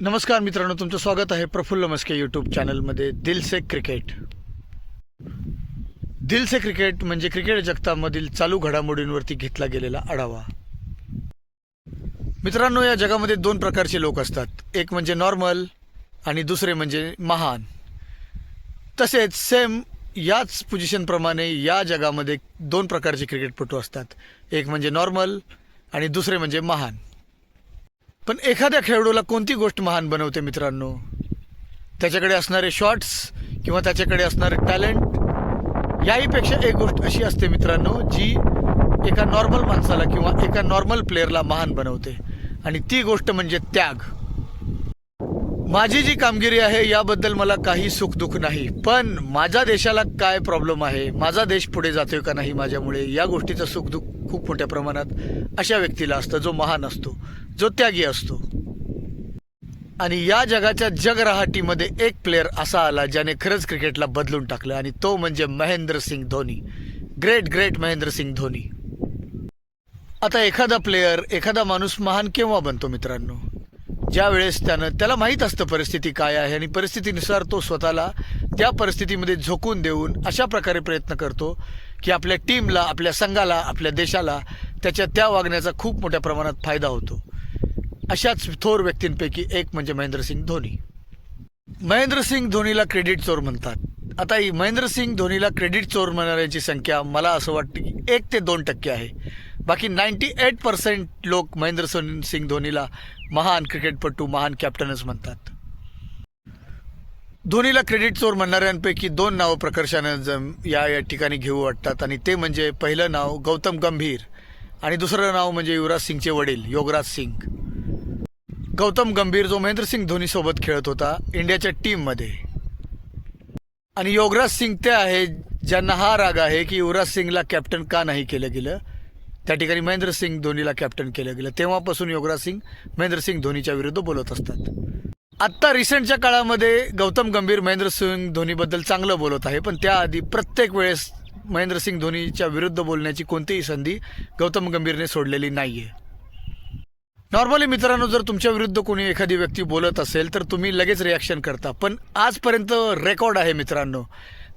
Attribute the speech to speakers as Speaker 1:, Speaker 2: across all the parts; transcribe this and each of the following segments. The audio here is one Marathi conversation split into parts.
Speaker 1: नमस्कार मित्रांनो तुमचं स्वागत आहे प्रफुल्ल मस्के यूट्यूब चॅनलमध्ये दिल से क्रिकेट. दिल से क्रिकेट म्हणजे क्रिकेट जगतामधील चालू घडामोडींवरती घेतला गेलेला आढावा. मित्रांनो या जगामध्ये दोन प्रकारचे लोक असतात. एक म्हणजे नॉर्मल आणि दुसरे म्हणजे महान. तसेच सेम याच पोझिशनप्रमाणे या जगामध्ये दोन प्रकारचे क्रिकेटपटू असतात. एक म्हणजे नॉर्मल आणि दुसरे म्हणजे महान. पण एखाद्या खेळाडूला कोणती गोष्ट महान बनवते मित्रांनो? त्याच्याकडे असणारे शॉट्स किंवा त्याच्याकडे असणारे टॅलेंट याहीपेक्षा एक गोष्ट अशी असते मित्रांनो जी एका नॉर्मल माणसाला किंवा एका नॉर्मल प्लेअरला महान बनवते. आणि ती गोष्ट म्हणजे त्याग. माझी जी कामगिरी आहे याबद्दल मला काही सुखदुःख नाही. पण माझ्या देशाला काय प्रॉब्लेम आहे? माझा देश पुढे जातोय का नाही माझ्यामुळे? या गोष्टीचं सुखदुःख खूप मोठ्या प्रमाणात अशा व्यक्तीला असतं जो महान असतो. जो त्यागी असतो. आणि या जगाच्या जगराहाटीमध्ये एक प्लेअर असा आला ज्याने खरंच क्रिकेटला बदलून टाकलं आणि तो म्हणजे Mahendra Singh Dhoni. Great great Mahendra Singh Dhoni. आता एखादा प्लेअर एखादा माणूस महान केव्हा बनतो मित्रांनो? ज्या वेळेस त्यानं त्याला माहीत असतं परिस्थिती काय आहे आणि परिस्थितीनुसार तो स्वतःला त्या परिस्थितीमध्ये झोकून देऊन अशा प्रकारे प्रयत्न करतो की आपल्या टीमला आपल्या संघाला आपल्या देशाला त्याच्या त्या वागण्याचा खूप मोठ्या प्रमाणात फायदा होतो. अशाच थोर व्यक्तींपैकी एक म्हणजे महेंद्रसिंग धोनी. महेंद्रसिंग धोनीला क्रेडिट चोर म्हणतात. आता ही महेंद्रसिंग धोनीला क्रेडिट चोर म्हणणाऱ्यांची संख्या मला असं वाटतं की एक ते दोन टक्के आहे. बाकी नाईन्टी एट पर्सेंट लोक महेंद्र सिंग सिंग धोनीला महान क्रिकेटपटू महान कॅप्टनच म्हणतात. धोनीला क्रेडिट चोर म्हणणाऱ्यांपैकी दोन नावं प्रकर्षानं जम या या ठिकाणी घेऊ वाटतात आणि ते म्हणजे पहिलं नाव गौतम गंभीर आणि दुसरं नाव म्हणजे युवराज सिंगचे वडील योगराज सिंग. गौतम गंभीर जो महेंद्र सिंग खेळत होता इंडियाच्या टीममध्ये आणि योगराज सिंग ते आहे ज्यांना हा राग आहे की युवराज सिंगला कॅप्टन का नाही केलं गेलं? त्या ठिकाणी महेंद्र सिंग धोनीला कॅप्टन केलं गेलं. तेव्हापासून योगराज सिंग महेंद्र सिंग धोनीच्या विरुद्ध बोलत असतात. आत्ता रिसेंटच्या काळामध्ये गौतम गंभीर महेंद्र सिंग धोनीबद्दल चांगलं बोलत आहे पण त्याआधी प्रत्येक वेळेस महेंद्र सिंग धोनीच्या विरुद्ध बोलण्याची कोणतीही संधी गौतम गंभीरने सोडलेली नाही आहे नॉर्मली मित्रांनो जर तुमच्या विरुद्ध कोणी एखादी व्यक्ती बोलत असेल तर तुम्ही लगेच रिॲक्शन करता. पण आजपर्यंत रेकॉर्ड आहे मित्रांनो.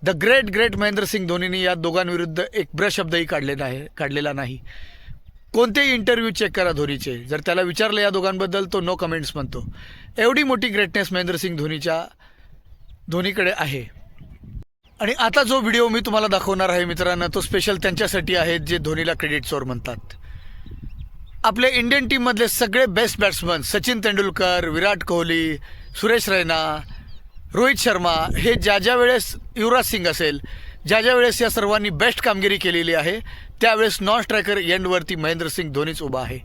Speaker 1: द ग्रेट ग्रेट महेंद्रसिंग धोनीने या दोघांविरुद्ध एक ब्र शब्दही काढलेला आहे काढलेला नाही. कोणतेही इंटरव्ह्यू चेक करा धोनीचे. जर त्याला विचारलं या दोघांबद्दल तो नो कमेंट्स म्हणतो. एवढी मोठी ग्रेटनेस महेंद्रसिंग धोनीच्या धोनीकडे आहे. आणि आता जो व्हिडिओ मी तुम्हाला दाखवणार आहे मित्रांनो तो स्पेशल त्यांच्यासाठी आहे जे धोनीला क्रेडिट चोर म्हणतात. आपल्या इंडियन टीममधले सगळे बेस्ट बॅट्समन सचिन तेंडुलकर विराट कोहली सुरेश रैना रोहित शर्मा हे ज्या ज्या वेळेस युवराज सिंग असेल ज्या ज्या वेळेस या सर्वांनी बेस्ट कामगिरी केलेली आहे त्यावेळेस नॉन स्ट्रायकर एंडवरती महेंद्रसिंग धोनीच उभा आहे.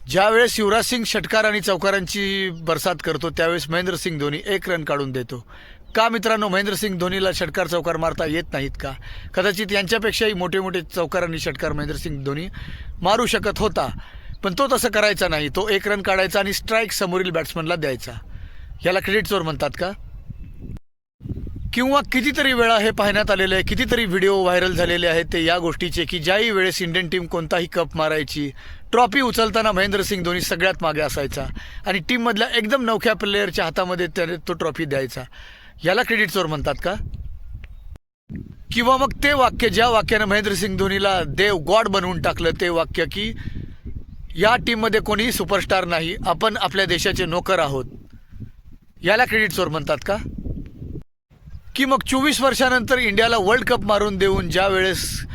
Speaker 1: ज्यावेळेस युवराज सिंग षटकार आणि चौकारांची बरसात करतो त्यावेळेस महेंद्रसिंग धोनी एक रन काढून देतो. का मित्रांनो महेंद्रसिंग धोनीला षटकार चौकार मारता येत नाहीत का? कदाचित यांच्यापेक्षाही मोठे मोठे चौकार आणि षटकार महेंद्रसिंग धोनी मारू शकत होता. पण तो तसं करायचा नाही. तो एक रन काढायचा आणि स्ट्राईक समोरील बॅट्समनला द्यायचा. याला क्रेडिट चोर म्हणतात का? किंवा कितीतरी वेळा हे पाहण्यात आलेले आहे कितीतरी व्हिडिओ व्हायरल झालेले आहेत ते या गोष्टीचे की ज्याही वेळेस इंडियन टीम कोणताही कप मारायची ट्रॉफी उचलताना महेंद्रसिंग धोनी सगळ्यात मागे असायचा आणि टीममधल्या एकदम नवख्या प्लेयरच्या हातामध्ये त्याने तो ट्रॉफी द्यायचा. याला क्रेडिट चोर म्हणतात का? किंवा मग ते वाक्य ज्या वाक्यानं महेंद्रसिंग धोनीला देव गॉड बनवून टाकलं ते वाक्य की या टीममध्ये कोणीही सुपरस्टार नाही आपण आपल्या देशाचे नोकर आहोत. याला क्रेडिट चोर म्हणतात का? की मग चोवीस वर्षानंतर इंडियाला वर्ल्ड कप मारून देऊन ज्या वेळेस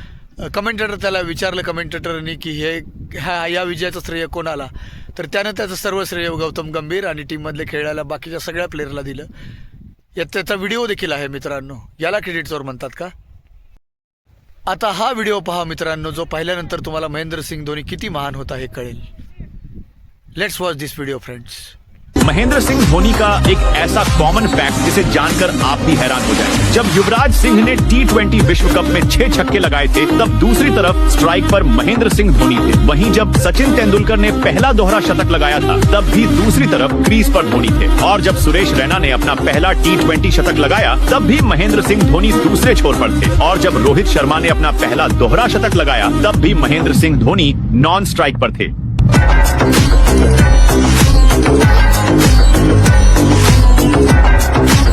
Speaker 1: कमेंटेटर त्याला विचारलं कमेंटेटरनी की हे ह्या या विजयाचं श्रेय कोणाला? तर त्यानं त्याचं सर्व श्रेय गौतम गंभीर आणि टीममधले खेळायला बाकीच्या सगळ्या प्लेयरला दिलं. यात त्याचा व्हिडिओ देखील आहे मित्रांनो. याला क्रेडिट चोर म्हणतात का? आता हा व्हिडिओ पहा मित्रांनो जो पाहिल्यानंतर तुम्हाला महेंद्र सिंग धोनी किती महान होता हे कळेल. Let's watch this video friends
Speaker 2: Mahendra Singh Dhoni का एक ऐसा कॉमन फैक्ट जिसे जानकर आप भी हैरान हो जाएँ। जब युवराज सिंह ने टी ट्वेंटी विश्व कप में छह छक्के लगाए थे, तब दूसरी तरफ़ स्ट्राइक पर महेंद्र सिंह धोनी थे। वहीं जब सचिन तेंदुलकर ने पहला दोहरा शतक लगाया था, तब भी दूसरी तरफ़ क्रीज पर धोनी थे। और जब सुरेश रैना ने अपना पहला टी ट्वेंटी शतक लगाया, तब भी महेंद्र सिंह धोनी दूसरे छोर पर थे। और जब रोहित शर्मा ने अपना पहला दोहरा शतक लगाया, तब भी महेंद्र सिंह धोनी नॉन स्ट्राइक पर थे। Thank you.